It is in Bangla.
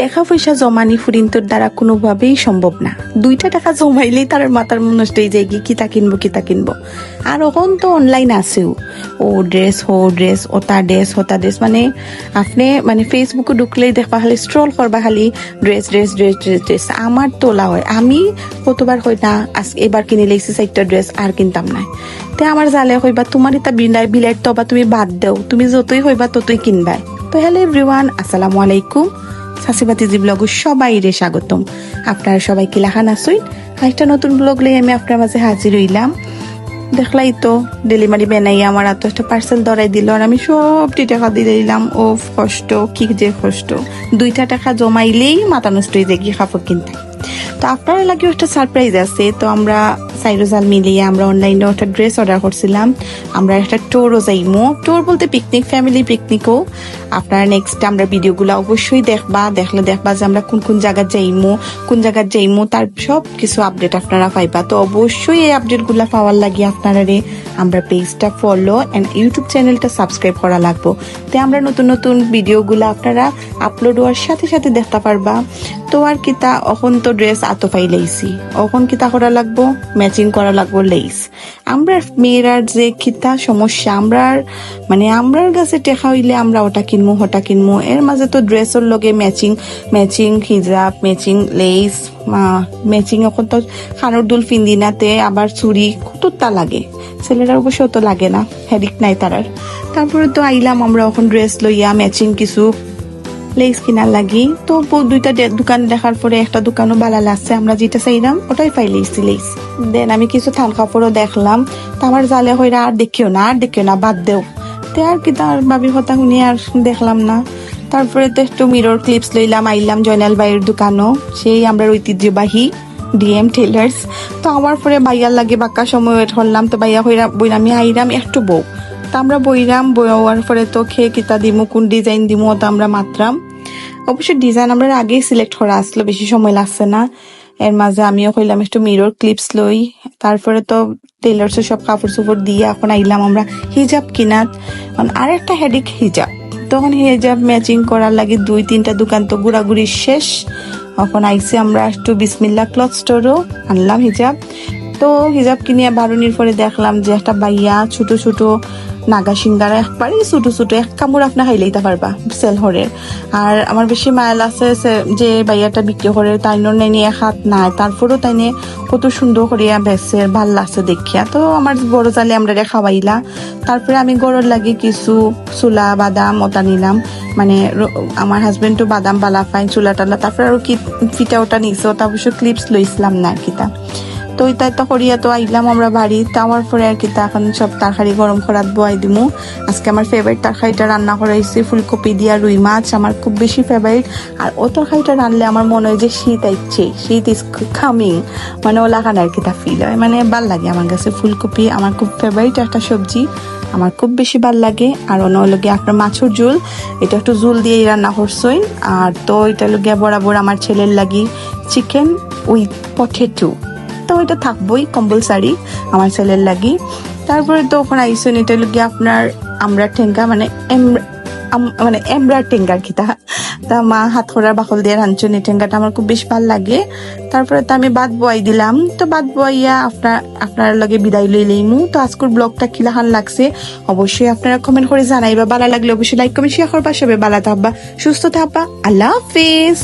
টাকা পয়সা জমানি ফুরিন্তর দ্বারা কোনোভাবেই সম্ভব না। দুইটা টাকা জমাইলেই তার মাথার হয়ে যায়, কি কিতা কিনবো কিতা কিনবো। আর এখন তো অনলাইন আছেও। ও ড্রেস হো ড্রেস ওটা ড্রেস হতা ড্রেস মানে আপনি মানে ফেসবুকে ঢুকলেই দেখবা খালি স্ট্রল করবা খালি dress dress dress dress dress আমার তোলা হয়, আমি কতবার হয় না, আজ এবার কিনে লেগেছি একটা ড্রেস আর কিনতাম না তে আমার জালে হইবা, তোমার এটা বিলাই বিলাই তো বা তুমি বাদ দেও, তুমি যতই হইবা ততই কিনবা তো হ্যালো এভরিওয়ান আসসালামু আলাইকুম। সাসিবাতি জি ব্লগ সবাই রে স্বাগতম। আপনারা সবাই কি লাখান আসুন একটা নতুন ব্লগ লই আমি আপনার মাঝে হাজির হইলাম। দেখলাই তো, ডেলিভারি বেনাই আমার এত একটা পার্সেল ধরাই দিল আর আমি সবটি টাকা দিয়ে দিলাম। ও কষ্ট, কি যে কষ্ট। দুইটা টাকা জমাইলেই মাথা নষ্ট হয়ে যায় কি কাপড় কিনতে। তো আপনারা লাগেও একটা সারপ্রাইজ আছে, তো আমরা সাইরোজাল মিলিয়ে আমরা অনলাইনে একটা ড্রেস অর্ডার করছিলাম। আমরা একটা টোরও যাইমো। টোর বলতে পিকনিক ফ্যামিলি পিকনিকও আপনারা নেক্সট আমরা ভিডিওগুলো অবশ্যই দেখবা। দেখলে দেখবা যে আমরা কোন কোন জায়গায় যাইমো, কোন জায়গায় যাইমো, তার সব কিছু আপডেট আপনারা পাইবা। তো অবশ্যই এই আপডেটগুলো পাওয়ার লাগে আপনারা রে আমরা পেজটা ফলো এন্ড ইউটিউব চ্যানেলটা সাবস্ক্রাইব করা লাগবো। তো আমরা নতুন নতুন ভিডিওগুলো আপনারা আপলোড হওয়ার সাথে সাথে দেখতে পারবা। তো আর কিতা অখন তো ড্রেস আতো পাই লাইছি। এখন কিতা করা লাগবো? ম্যাচিং করা লাগবো লেইস আমরা মেয়েরার যে কিতা সমস্যা আমরার মানে আমরার কাছে টেকা হইলে আমরা ওটা কিনবো ওটা কিনবো এর মাঝে তো ড্রেসের লগে ম্যাচিং ম্যাচিং হিজাব ম্যাচিং লেইস ম্যাচিং এখন তো খানোর দুল ফিন্দিনাতে আবার চুরি কতটা লাগে? ছেলেরার অবশ্য অত লাগে না হেডিক নাই তারার। তারপরে তো আইলাম আমরা এখন ড্রেস লইয়া ম্যাচিং কিছু লেস কিনার লাগি। তো দুইটা দোকান দেখার পরে একটা দোকানও ভালো লাগছে, আমরা যেটা চাইলাম ওটাই পাই লেছি লেস দেন আমি কিছু থান কাপড়ও দেখলাম, তো আমার জালে হইরা আর দেখিও না, আর দেখিও না, বাদ দেও। তে আর কি তার বাবির কথা শুনি আর দেখলাম না। তারপরে তো একটু মিরর ক্লিপস লইলাম, আইলাম জয়নাল বাইয়ের দোকানও। সেই আমরা ঐতিহ্যবাহী ডিএম টেলার্স তো আমার পরে বাইয়ার লাগে বাক্কা সময় ওয়েট করলাম, তো বাইয়া হইরা বইরামি আইরাম একটু বউ। তো আমরা বইরাম, বইয়ার পরে তো খেয়ে কিতা দিমু, কোন ডিজাইন দিমু তো আমরা মাত্রাম। অবশ্য ডিজাইন আমরা আগেই সিলেক্ট করা আসলো, বেশি সময় লাগছে না। এর মাঝে আমিও কইলাম একটু মিরর ক্লিপস লই। তারপরে তো টেলার্সের সব কাপড় চোপড় দিয়ে এখন আইলাম আমরা হিজাব কিনাত। আর একটা হেডিক হিজাব। তখন হিজাব ম্যাচিং করার লাগে দুই, তিনটা দোকান তো ঘোরাঘুরি শেষ। তখন আইসি আমরা একটু বিসমিল্লা ক্লথ স্টোরও আনলাম হিজাব। তো হিজাব কিনিয়া বারুনির পরে দেখলাম যে একটা বাইয়া ছোট ছোট নাগা সিঙ্গারা একবারই ছোট ছোট, এক কামড় আপনি খাইলেইতে পারবা সেল হরের। আর আমার বেশি মায়াল আছে যে বাইয়াটা বিক্রি করে তাই নাইনি এক হাত নাই, তারপরেও তাইনে কত সুন্দর করিয়া বেসে ভালো লাগছে দেখিয়া। তো আমার বড় জালে আমরা খাওয়াইলা। তারপরে আমি গরুর লাগি কিছু চুলা, বাদাম ওটা নিলাম। মানে আমার হাজবেন্ডও বাদাম বালা পাই চুলা টালা তারপরে আরও কি ফিটা ওটা নিছে, ওটা ক্লিপস লইছিলাম না কিতা তো ওইটা তো করিয়া তো আইলাম আমরা বাড়ি। তাওয়ার পরে আর কি এখন সব তরকারি গরম করাত বয়াই দিমু। আজকে আমার ফেভারিট তরকারিটা রান্না করাইছি ফুলকপি দিয়া রুই মাছ, আমার খুব বেশি ফেভারিট আর ও তরকারিটা রানলে আমার মনে হয় যে শীত আইছে শীত ইজ কামিং মানে ও লাগান আর কি তা ফিল হয়। মানে ভালো লাগে আমার কাছে ফুলকপি, আমার খুব ফেভারিট একটা সবজি। আমার খুব বেশি ভালো লাগে। আর অন্য লগে আপনার মাছের ঝোল, এটা একটু ঝোল দিয়েই রান্না করছই। আর তো এটা লগে বরাবর আমার ছেলের লাগি চিকেন উইথ পটেটো তো ওইটা থাকবোই কম্পালসারি আমার ছেলের লাগি। তারপরে তো ওখানে আইসন এটা লগে আপনার আমরা ঠেঙ্গা মানে মানে এমব্রা টেঙ্গার কি তা। মা হাত খোড়ার বাকল দিয়ে রাঁধছেন এই টেঙ্গাটা আমার খুব বেশ ভালো লাগে। তারপরে তো আমি বাদ বয়াই দিলাম। তো বাদ বয়াইয়া আপনার আপনার লগে বিদায় লই লইমু। তো আজকের ব্লগটা কিলাহান লাগছে। অবশ্যই আপনারা কমেন্ট করে জানাইবা। ভালো লাগলে অবশ্যই লাইক কমেন্ট শেয়ার করবা। সবে ভালো থাকবা, সুস্থ থাকবা। আল্লাহ হাফিজ।